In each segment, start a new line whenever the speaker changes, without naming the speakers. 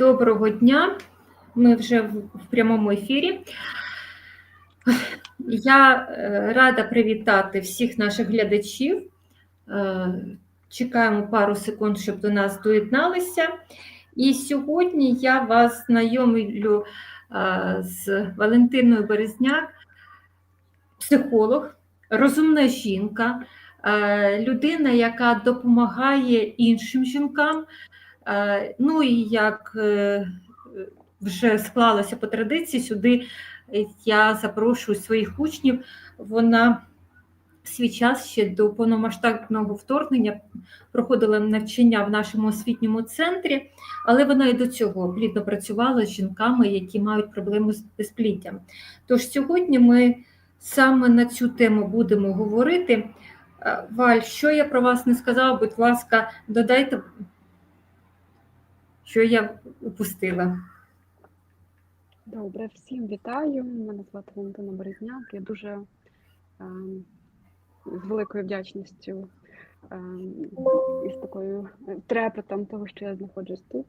Доброго дня. Ми вже в, прямому ефірі. Я е, рада привітати всіх наших глядачів. Е, Чекаємо пару секунд, щоб до нас доєдналися. І сьогодні я вас знайомлю е, з Валентиною Березняк, психолог, розумна жінка, людина, яка допомагає іншим жінкам. Е, Ну і як е, вже склалося по традиції, сюди я запрошую своїх учнів. Вона свій час ще до повномасштабного вторгнення проходила навчання в нашому освітньому центрі, але вона і до цього плідно працювала з жінками, які мають проблеми з безпліддям. Тож сьогодні ми саме на цю тему будемо говорити. Е, Валь, що я про вас не сказала, будь ласка, додайте, що я упустила.
Добре, всім вітаю. Мене звати Валентина Березняк. Я дуже е, з великою вдячністю е, і з такою трепетом того, що я знаходжусь тут.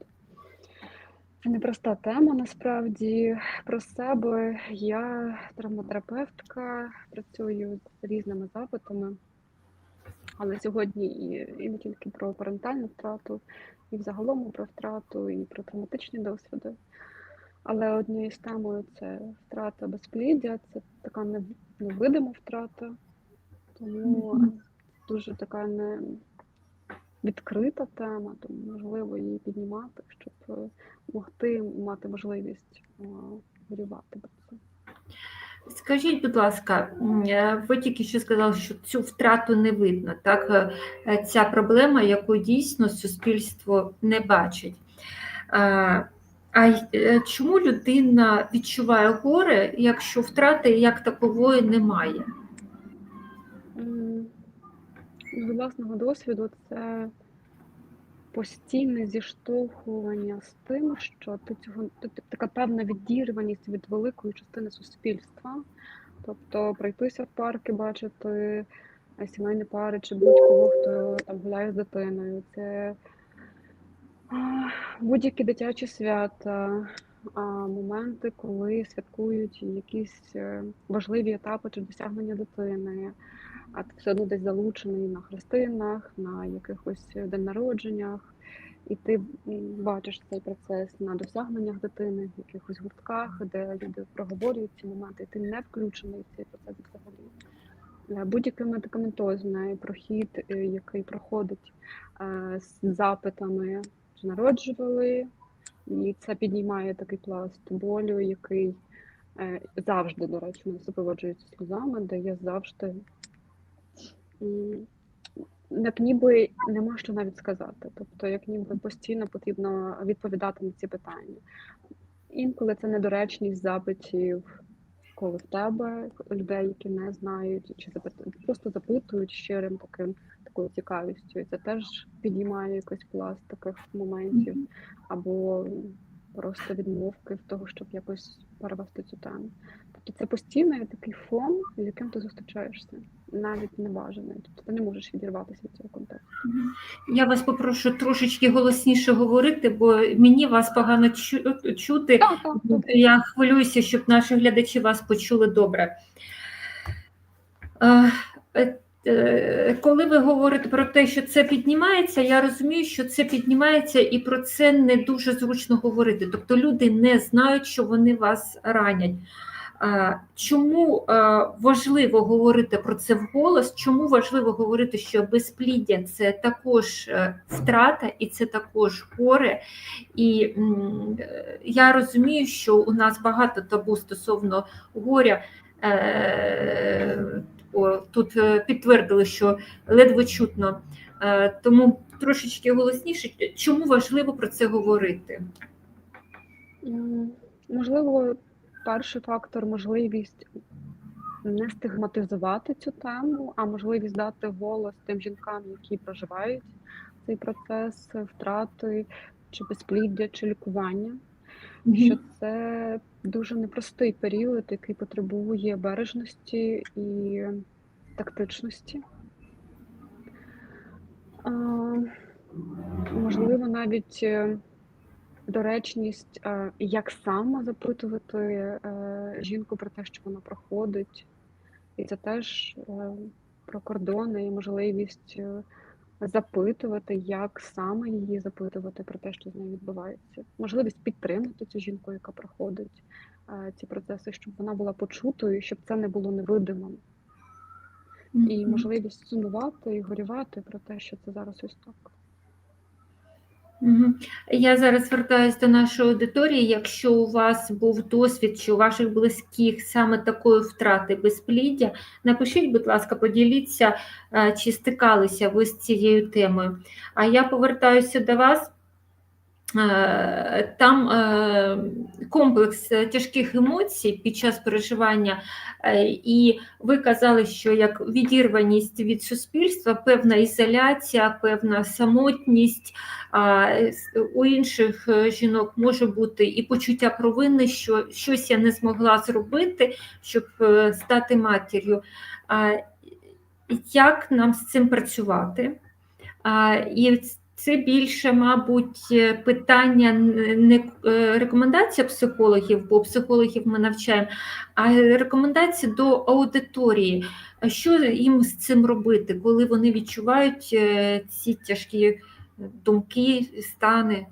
Це непроста тема насправді про себе. Я травматерапевтка, працюю з різними запитами, але сьогодні і, і не тільки про парентальну втрату, і взагалом про втрату, і про травматичні досвіди. Але однією з темою це втрата безпліддя, це така невидима втрата, тому дуже така не відкрита тема, тому важливо її піднімати, щоб могти мати можливість горювати про це.
Скажіть, будь ласка, ви тільки що сказали, що цю втрату не видно, так е, ця проблема, яку дійсно суспільство не бачить. А е, чому людина відчуває горе, якщо втрати як такової немає?
З власного досвіду це постійне зіштовхування з тим, що ти цього така певна відірваність від великої частини суспільства, тобто пройтися в парки, бачити сімейні пари чи будь-кого, хто там гуляє з дитиною. Це Будь-які дитячі свята, моменти, коли святкують якісь е, важливі етапи чи досягнення дитини, а ти все одно десь залучений на хрестинах, на якихось день народженнях, і ти бачиш цей процес на досягненнях дитини, в якихось гуртках, де люди проговорюють ці моменти, і ти не включений в цей процес взагалі. Е, будь-який медикаментозний прохід, е, який проходить з запитами чи народжували, і це піднімає такий пласт болю, який е, завжди, до речі, не супроводжується сльозами, де є завжди як ніби нема що навіть сказати. Тобто, як ніби постійно потрібно відповідати на ці питання. Інколи це недоречність запитів, коли в тебе людей, які не знають, чи запитують, просто запитують щирим таким такою цікавістю. І це теж підіймає якийсь пласт таких моментів, або просто відмовки в того, щоб якось перевести цю тему. Тобто це постійний такий фон, з яким ти зустрічаєшся, навіть небажаний. Тобто ти не можеш відірватися від цього контексту.
Я вас попрошу трошечки голосніше говорити, бо мені вас погано чути.
Так, так, так.
Я хвилююся, щоб наші глядачі вас почули добре. Е, Е, коли ви говорите про те, що це піднімається, я розумію, що це піднімається і про це не дуже зручно говорити. Тобто люди не знають, що вони вас ранять. Чому важливо говорити про це вголос? Чому важливо говорити, що безпліддя це також е, втрата і це також горе? І я розумію, що у нас багато табу стосовно горя. О, тут е, підтвердили, що ледве чутно, е, тому трошечки голосніше. Чому важливо про це говорити?
Можливо, перший фактор можливість не стигматизувати цю тему, а можливість дати голос тим жінкам, які проживають цей процес втрати чи безпліддя, чи лікування. Mm -hmm. Що це дуже непростий період, який потребує бережності і тактичності. А, Можливо, навіть е, доречність, як саме запитувати е, жінку про те, що вона проходить. І це теж е, про кордони і можливість запитувати, як саме її запитувати про те, що з нею відбувається. Можливість підтримати цю жінку, яка проходить е, ці процеси, щоб вона була почутою, щоб це не було невидимим. І можливість сумувати і горювати про те, що це зараз ось так.
Я зараз звертаюся до нашої аудиторії. Якщо у вас був досвід, чи у ваших близьких саме такої втрати безпліддя, напишіть, будь ласка, поділіться, е, чи стикалися ви з цією темою. А я повертаюся до вас. Е, Там е, комплекс тяжких емоцій під час переживання, е, і ви казали, що як відірваність від суспільства, певна ізоляція, певна самотність. У інших жінок може бути і почуття провини, що щось я не змогла зробити, щоб стати матір'ю. Як нам з цим працювати? І це більше, мабуть, е, питання не е, рекомендація психологів, бо психологів ми навчаємо, а рекомендації до аудиторії. Що їм з цим робити, коли вони відчувають е, ці тяжкі думки, стани?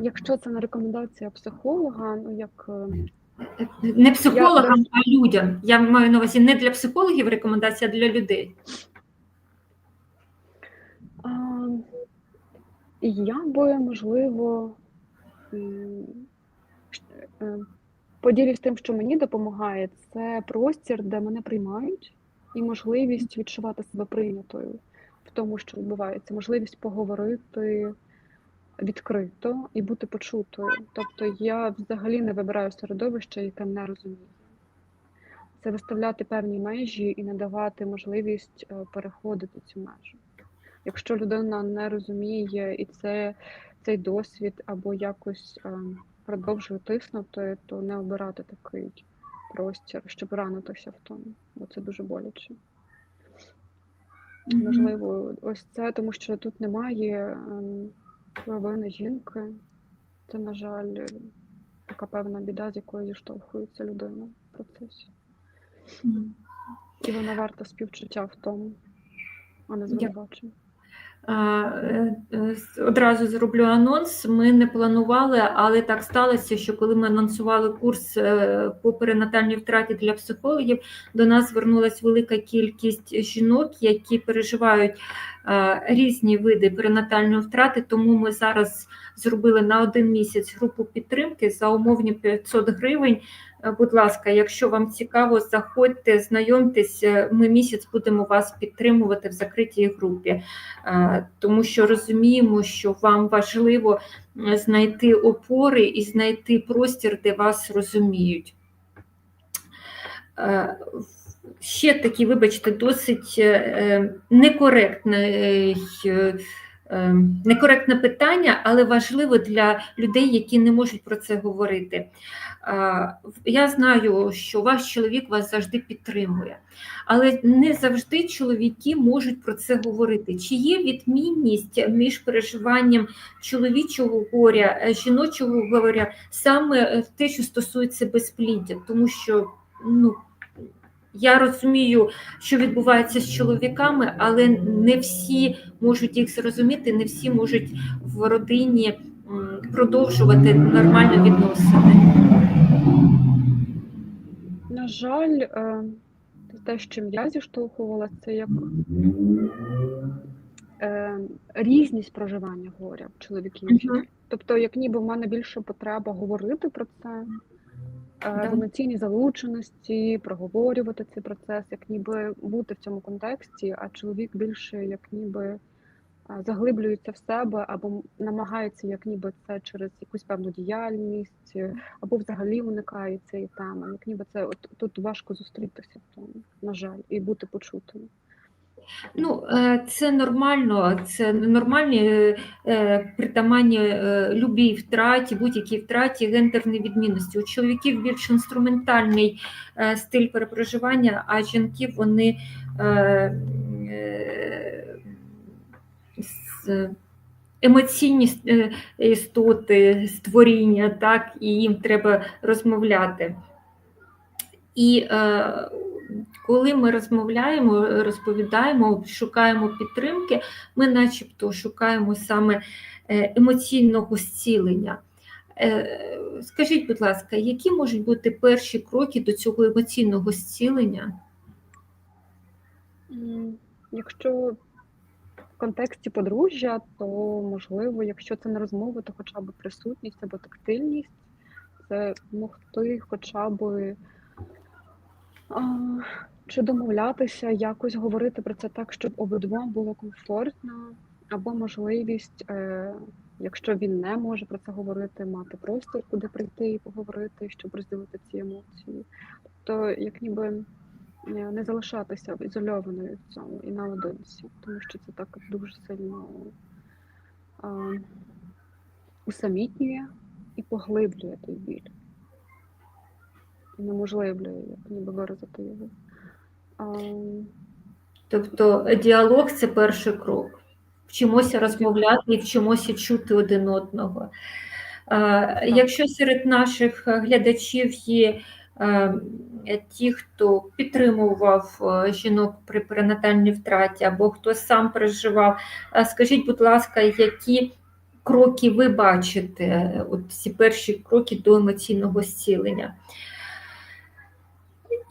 Якщо це не рекомендація психолога, ну як е,
Не психологам,
Я-
а людям. Я маю на увазі не для психологів рекомендація, а для людей.
Я би, можливо, е, поділюсь тим, що мені допомагає, це простір, де мене приймають, і можливість відчувати себе прийнятою в тому, що відбувається, можливість поговорити відкрито і бути почутою. Тобто я взагалі не вибираю середовище, яке не розуміє. Це виставляти певні межі і надавати можливість е, переходити цю межу. Якщо людина не розуміє і це цей досвід або якось е, продовжує тиснути, то не обирати такий простір, щоб ранитися в тому, бо це дуже боляче. Можливо, ось це, тому що тут немає провини жінки. Це, на жаль, така певна біда, з якою зіштовхується людина в процесі.
Мгм.
І вона варта співчуття в тому, а не звинувачення.
Е, е, Одразу зроблю анонс. Ми не планували, але так сталося, що коли ми анонсували курс е, по перинатальній втраті для психологів, до нас звернулася велика кількість жінок, які переживають різні види перинатальної втрати. Тому ми зараз зробили на один місяць групу підтримки за умовні 500 гривень. Е, Будь ласка, якщо вам цікаво, заходьте, знайомтесь. Е, Ми місяць будемо вас підтримувати в закритій групі. Е, тому що розуміємо, що вам важливо е, знайти опори і знайти простір, де вас розуміють. Е, Ще такі, вибачте, досить е, е, некоректне, е, некоректне питання, але важливо для людей, які не можуть про це говорити. Я знаю, що ваш чоловік вас завжди підтримує, але не завжди чоловіки можуть про це говорити. Чи є відмінність між переживанням чоловічого горя, жіночого горя, саме те, що стосується безпліддя? Тому що ну, я розумію, що відбувається з чоловіками, але не всі можуть їх зрозуміти, не всі можуть в родині продовжувати нормальні відносини.
На жаль, е, те, з чим я зіштовхувалася, це як е, різність проживання горя в чоловіків жінок. Тобто, як ніби в мене більше потреба говорити про це,
Да.
в залученості, проговорювати цей процес, як ніби бути в цьому контексті, а чоловік більше як ніби е, заглиблюється в себе або намагається як ніби це через якусь певну діяльність, е, або взагалі уникає цієї теми. Як ніби це от тут важко зустрітися в тому, на жаль, і бути почутим.
Ну, е, це нормально, це нормальні е, е, притаманні любій втраті, будь-якій втраті гендерні відмінності. У чоловіків більш інструментальний стиль перепроживання, а жінки вони емоційні істоти, створіння, так, і їм треба розмовляти. І е, коли ми розмовляємо, розповідаємо, шукаємо підтримки, ми начебто шукаємо саме е, емоційного зцілення. Е, Скажіть, будь ласка, які можуть бути перші кроки до цього емоційного зцілення?
Якщо в контексті подружжя, то можливо, якщо це не розмова, то хоча б присутність або тактильність, це могти хоча б чи домовлятися, якось говорити про це так, щоб обидвом було комфортно, або можливість, е, якщо він не може про це говорити, мати простір, куди прийти і поговорити, щоб розділити ці емоції. Тобто, як ніби е, не залишатися ізольованою в цьому і наодинці, тому що це так дуже сильно усамітнює і поглиблює той біль. І неможливлює, як ніби виразити його. А,
Тобто діалог це перший крок. Вчимося розмовляти і вчимося чути один одного. Якщо серед наших глядачів є ті, хто підтримував жінок при перинатальній втраті, або хто сам переживав, скажіть, будь ласка, які кроки ви бачите, от ці перші кроки до емоційного зцілення?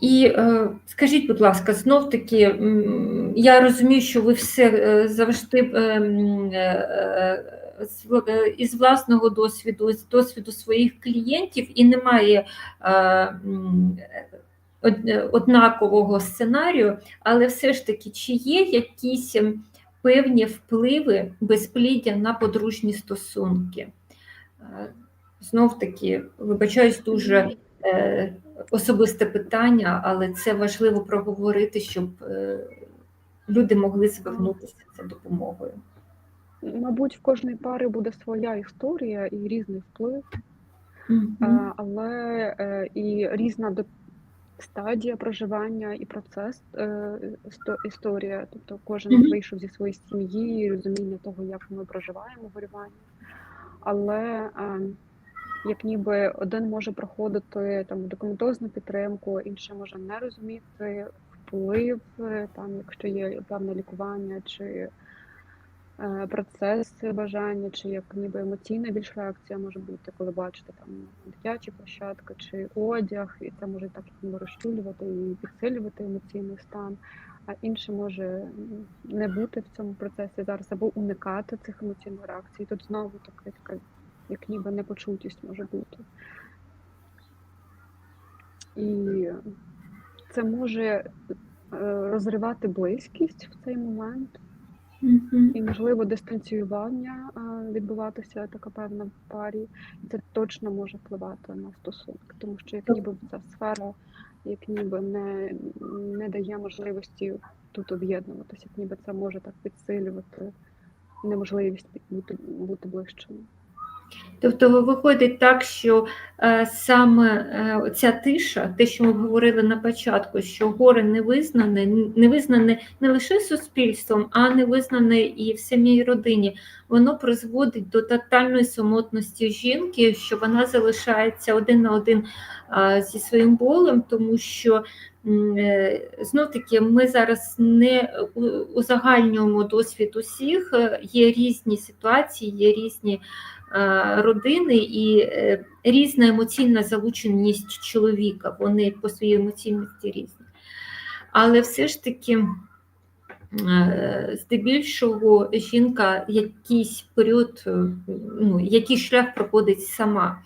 І е, скажіть, будь ласка, знов таки, я розумію, що ви все е, завжди е, із власного досвіду, з досвіду своїх клієнтів, і немає однакового сценарію, але все ж таки, чи є якісь певні впливи безпліддя на подружні стосунки? Знов таки, вибачаюсь, дуже особисте питання, але це важливо проговорити, щоб е, люди могли звернутися за допомогою.
Мабуть, в кожної пари буде своя історія і різний вплив, але е, і різна стадія проживання і процес е, історія. Тобто кожен вийшов зі своєї сім'ї, розуміння того, як ми проживаємо горювання. Але е, як ніби один може проходити там документозну підтримку, інший може не розуміти вплив, е, там, якщо є певне лікування чи е, процес бажання, чи як ніби емоційна більш реакція може бути, коли бачите там дитячі площадки чи одяг, і це може так ніби розчулювати і підсилювати емоційний стан. А інше може не бути в цьому процесі зараз або уникати цих емоційних реакцій. Тут знову така, така як ніби непочутість може бути. І це може е, розривати близькість в цей момент,
Мгм.
і, можливо, дистанціювання відбуватися така певна в парі, і це точно може впливати на стосунки, тому що як ніби ця сфера, як ніби не, не дає можливості тут об'єднуватися, як ніби це може так підсилювати неможливість бути, бути ближчими.
Тобто виходить так, що е, саме е, ця тиша, те, що ми говорили на початку, що горе не визнане, не визнане не лише суспільством, а не визнане і в самій родині, воно призводить до тотальної самотності жінки, що вона залишається один на один е, зі своїм болем, тому що знов таки ми зараз не узагальнюємо досвід усіх, е, є різні ситуації, є різні е, родини і е, різна емоційна залученість чоловіка. Вони по своїй емоційності різні. Але все ж таки, е, здебільшого, жінка якийсь період, е, ну, який шлях проходить сама.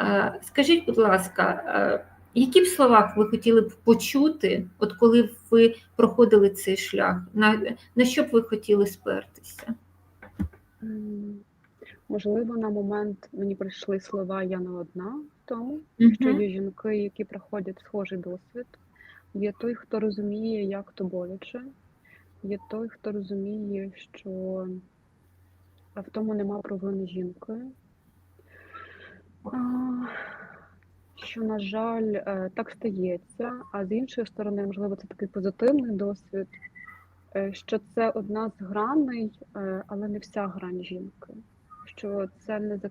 Е, Скажіть, будь ласка, е, які б словах ви хотіли б почути, от коли ви проходили цей шлях? На, на що б ви хотіли спертися?
Можливо, на момент мені прийшли слова Я не одна в тому, що є жінки, які проходять схожий досвід. Є той, хто розуміє, як то боляче, є той, хто розуміє, що в тому нема провини жінки. А, Що, на жаль, е, так стається, а з іншої сторони, можливо, це такий позитивний досвід, е, що це одна з граней, е, але не вся грань жінки. Що це не за-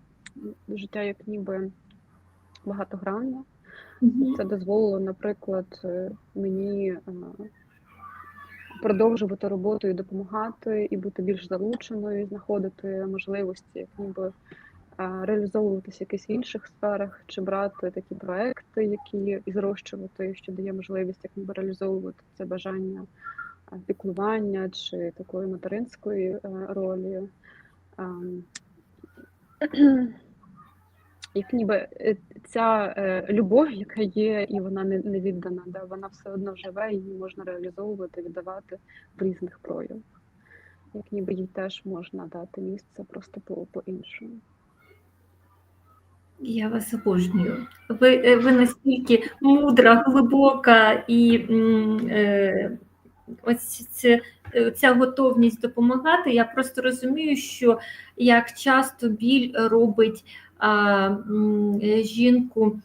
життя як ніби багатогранне. Це дозволило, наприклад, е, мені е, продовжувати роботу і допомагати, і бути більш залученою, і знаходити можливості, як ніби е, реалізовуватися в якихось інших сферах, чи брати такі проекти, які і зрощувати, що дає можливість як ніби реалізовувати це бажання піклування чи такої материнської ролі. Як ніби е, ця е, любов, яка є, і вона не, не віддана, да, вона все одно живе, її можна реалізовувати, віддавати в різних проявах. Як ніби їй теж можна дати місце просто по, по-іншому.
Я вас обожнюю. Ви, е, ви настільки мудра, глибока і е, ось це, ця готовність допомагати. Я просто розумію, що як часто біль робить а, жінку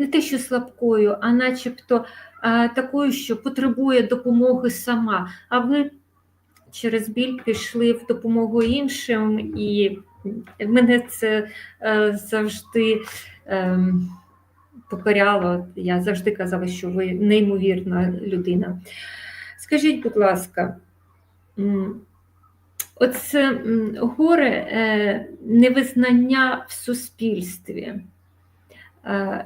не те, що слабкою, а начебто а, такою, що потребує допомоги сама. А ви через біль пішли в допомогу іншим, і мене це е, завжди покоряло. Я завжди казала, що ви неймовірна людина. Скажіть, будь ласка, оце горе е, невизнання в суспільстві. Е,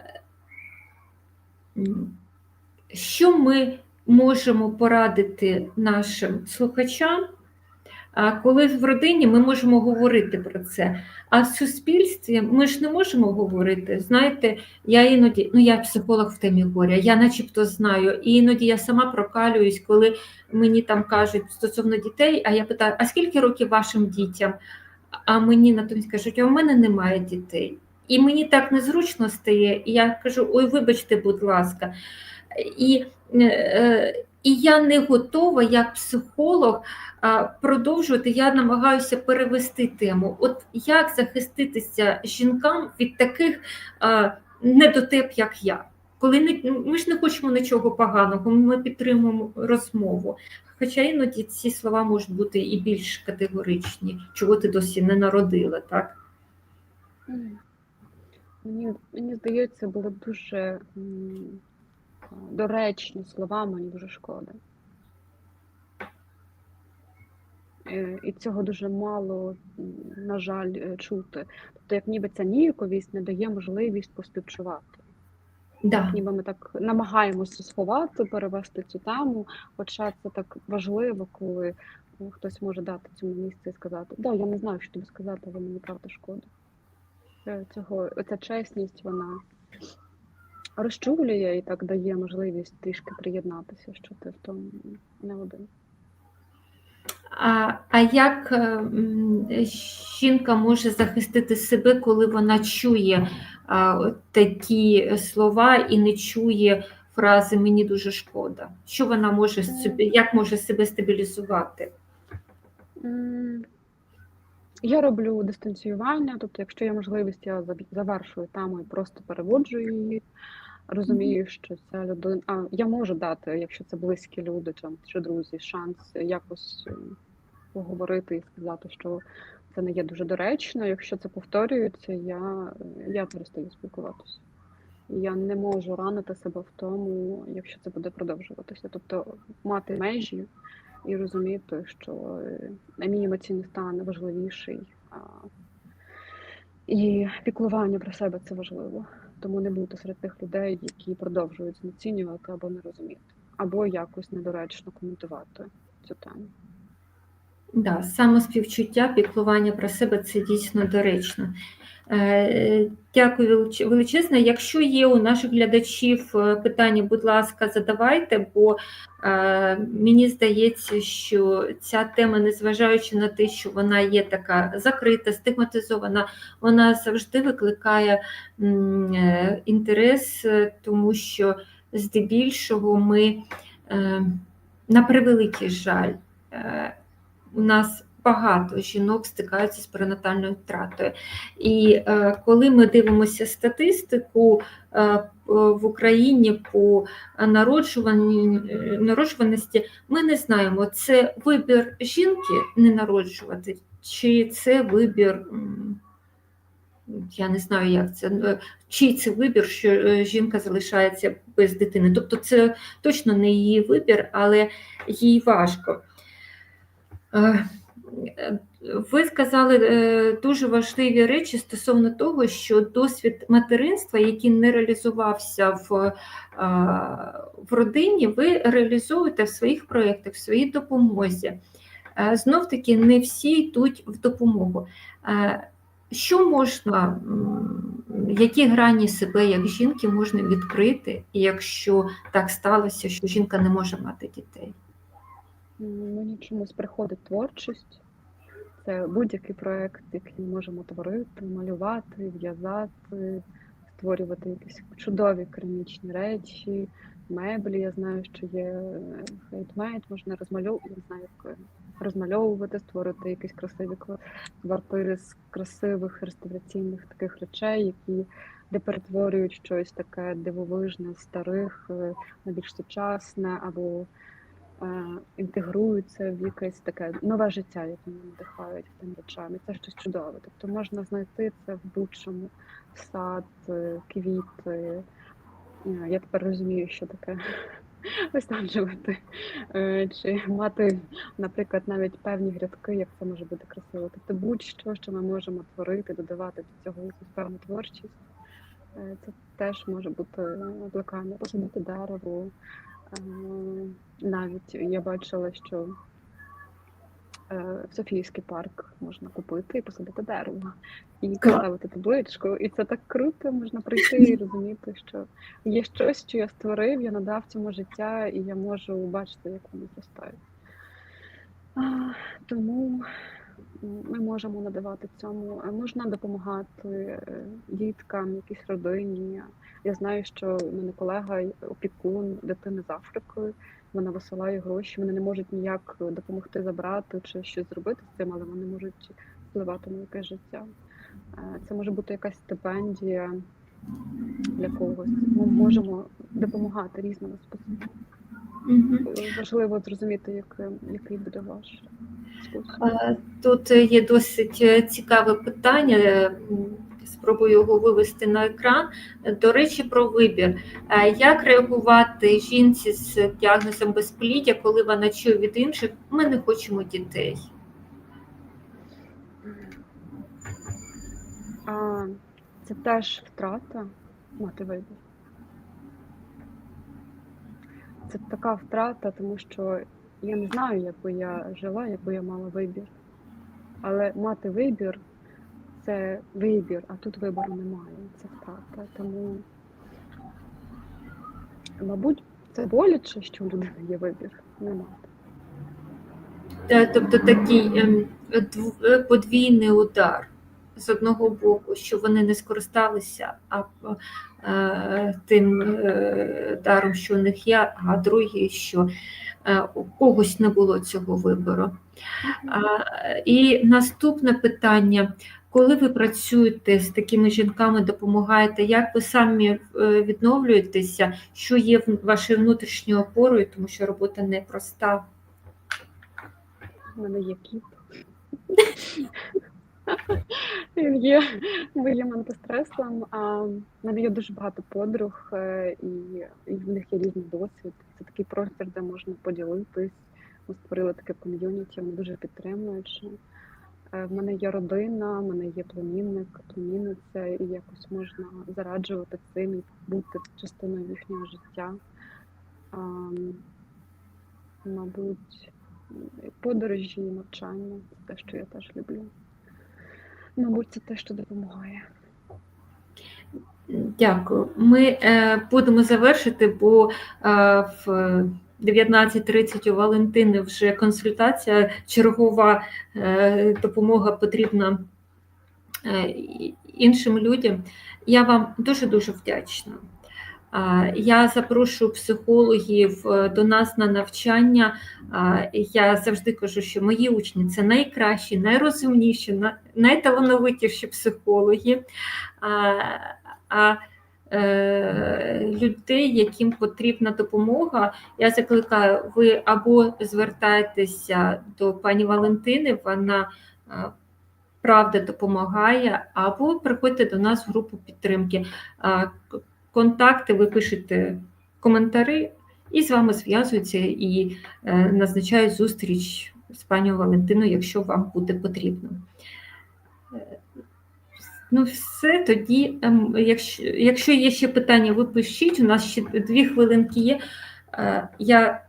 Що ми можемо порадити нашим слухачам, а коли в родині ми можемо говорити про це, а в суспільстві ми ж не можемо говорити. Знаєте, я іноді, ну я психолог в темі горя, я начебто знаю, і іноді я сама прокалююсь, коли мені там кажуть стосовно дітей, а я питаю, а скільки років вашим дітям? А мені натомість кажуть, а у мене немає дітей. І мені так незручно стає, і я кажу: ой, вибачте, будь ласка. І, е, і я не готова як психолог продовжувати. Я намагаюся перевести тему. От як захиститися жінкам від таких недотеп, як я? Коли не, ми ж не хочемо нічого поганого, ми підтримуємо розмову. Хоча іноді ці слова можуть бути і більш категоричні, чого ти досі не народила, так?
Мені, мені здається, були б дуже доречні слова, мені дуже шкода. Е, І цього дуже мало, на жаль, е, чути. Тобто, як ніби ця ніяковість не дає можливість поспівчувати.
Да.
Ніби ми так намагаємося сховати, перевести цю тему, хоча це так важливо, коли хтось може дати цьому місце і сказати, да, я не знаю, що тобі сказати, але мені правда шкода. Е, Цього, ця чесність, вона розчулює і так дає можливість трішки приєднатися, що ти в тому не один.
А, а як е, жінка може захистити себе, коли вона чує а, такі слова і не чує фрази Мені дуже шкода? Що вона може собі, як може себе стабілізувати?
Я роблю дистанціювання, тобто, якщо є можливість, я завершую тему і просто переводжу її. Розумію, що ця людина. А я можу дати, якщо це близькі люди там, чи друзі, шанс якось ем, поговорити і сказати, що це не є дуже доречно. Якщо це повторюється, я, я перестаю спілкуватися. Я не можу ранити себе в тому, якщо це буде продовжуватися. Тобто мати межі і розуміти, що е, мій емоційний стан важливіший. І піклування про себе це важливо. Тому не бути серед тих людей, які продовжують знецінювати або не розуміти, або якось недоречно коментувати цю тему.
Да, самоспівчуття, піклування про себе це дійсно доречно. Е, Дякую велич- величезне. Якщо є у наших глядачів е, питання, будь ласка, задавайте, бо е, мені здається, що ця тема, незважаючи на те, що вона є така закрита, стигматизована, вона завжди викликає інтерес, тому що здебільшого ми, на превеликий жаль, у нас багато жінок стикаються з перинатальною втратою. І е, коли ми дивимося статистику, е, в Україні по е, народжуваності, ми не знаємо, це вибір жінки не народжувати, чи це вибір, я не знаю, як це, е, чий це вибір, що е, жінка залишається без дитини. Тобто це точно не її вибір, але їй важко. Ви сказали е, дуже важливі речі стосовно того, що досвід материнства, який не реалізувався в, е, в родині, ви реалізовуєте в своїх проєктах, в своїй допомозі. Е, Знов таки, не всі йдуть в допомогу. Що можна, які грані себе як жінки можна відкрити, якщо так сталося, що жінка не може мати дітей?
Мені чомусь приходить творчість. Це будь-який проєкт, який ми можемо творити, малювати, в'язати, створювати якісь чудові керамічні речі, меблі. Я знаю, що є хейтмейд, можна розмальовувати, не знаю, як е, розмальовувати, створити якісь красиві квартири з красивих реставраційних таких речей, які де перетворюють щось таке дивовижне, старих е, на більш сучасне або е, інтегруються в якесь таке нове життя, яке мене надихають тим речам. І це щось чудове. Тобто можна знайти це в будь-чому сад, е, квіти. Е, Я тепер розумію, що таке висаджувати, Е, чи мати, наприклад, навіть певні грядки, як це може бути красиво. Тобто будь-що, що ми можемо творити, додавати до цього якусь певну творчість. Е, Це теж може бути блокання, посадити дерево. Навіть я бачила, що е, в Софійський парк можна купити і посадити дерево, і поставити табличку. І це так круто, можна прийти і розуміти, що є щось, що я створив, я надав цьому життя, і я можу бачити, як воно зростає. Тому ми можемо надавати цьому. Е, Можна допомагати е, діткам, якійсь родині. Я знаю, що в мене колега опікун дитини з Африки. Вона висилає гроші, вони не можуть ніяк допомогти забрати чи щось зробити з цим, але вони можуть впливати на якесь життя. Е, Це може бути якась стипендія для когось. Ми можемо допомагати різними способами.
Мгм.
Важливо зрозуміти, як, який буде ваш спосіб.
Тут є досить е, цікаве питання. е, Спробую його вивести на екран. До речі, про вибір. Е, Як реагувати жінці з діагнозом безпліддя, коли вона чує від інших, ми не хочемо дітей?
А, це теж втрата мати вибір. Це така втрата, тому що я не знаю, як я жила, якби я мала вибір. Але мати вибір це вибір, а тут вибору немає. Це втрата. Тому, мабуть, це боляче, що у людини є вибір. Не мати.
Тобто такий ем, дв- подвійний удар з одного боку, що вони не скористалися а, е, тим е, даром, що у них є, а другий, що е, у когось не було цього вибору. А, І наступне питання. Коли ви працюєте з такими жінками, допомагаєте, як ви самі е, відновлюєтеся, що є вашою внутрішньою опорою, тому що робота непроста.
У мене є кіт. Він є моїм антистресом. А в мене є дуже багато подруг, е, і, і в них є різний досвід. Це такий простір, де можна поділитись. Ми створили таке ком'юніті, вони дуже підтримуючі. Е, В мене є родина, в мене є племінник, племінниця, і якось можна зараджувати цим і бути частиною їхнього життя. А, мабуть, подорожі, навчання це те, що я теж люблю. Мабуть, це те, що допомагає.
Дякую. Ми е, будемо завершити, бо е, в 19.30 у Валентини вже консультація, чергова е, допомога потрібна іншим людям. Я вам дуже-дуже вдячна. Я запрошую психологів е, до нас на навчання. Я завжди кажу, що мої учні це найкращі, найрозумніші, найталановитіші психологи. А, а е, людей, яким потрібна допомога, я закликаю, ви або звертайтеся до пані Валентини, вона е, правда допомагає, або приходьте до нас в групу підтримки. Контакти ви пишете коментарі, і з вами зв'язуються і е, назначають зустріч з пані Валентиною, якщо вам буде потрібно. Е, Ну, все тоді, ем, якщо, якщо є ще питання, ви пишіть. У нас ще дві хвилинки є. Е, Я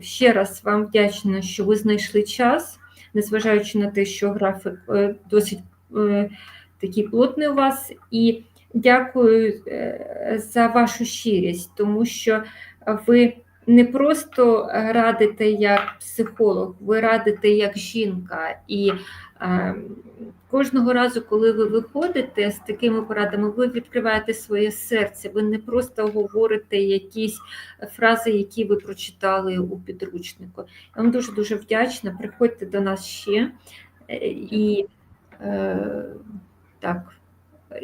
ще раз вам вдячна, що ви знайшли час, незважаючи на те, що графік досить такий плотний у вас. І дякую е, за вашу щирість, тому що ви не просто радите як психолог, ви радите як жінка. І е, кожного разу, коли ви виходите з такими порадами, ви відкриваєте своє серце, ви не просто говорите якісь фрази, які ви прочитали у підручнику. Я вам дуже дуже вдячна. Приходьте до нас ще. Е, І е, так,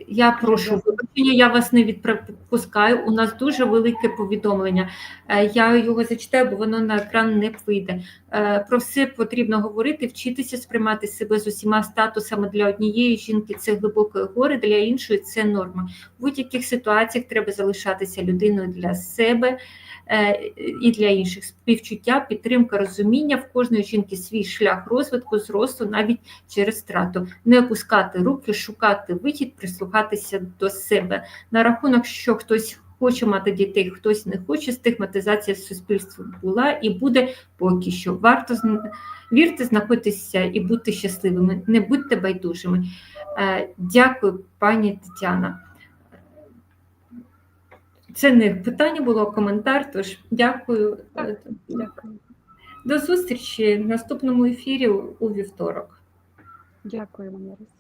я прошу вибачення, я вас не відпускаю. У нас дуже велике повідомлення. Е, Я його зачитаю, бо воно на екран не вийде. Е, Про все потрібно говорити, вчитися сприймати себе з усіма статусами для однієї жінки це глибоке горе, для іншої це норма. В будь-яких ситуаціях треба залишатися людиною для себе е, і для інших. Співчуття, підтримка, розуміння в кожної жінки свій шлях розвитку, зросту, навіть через страту. Не опускати руки, шукати вихід, прислухатися до себе. На рахунок, що хтось хоче мати дітей, хтось не хоче, стигматизація в суспільстві була і буде поки що. Варто вірте, знаходитися і бути щасливими. Не будьте байдужими. Е, Дякую, пані Тетяна. Це не питання було, а коментар. Тож дякую. Е,
Дякую.
До зустрічі в наступному ефірі у вівторок.
Дякую вам, Лариса.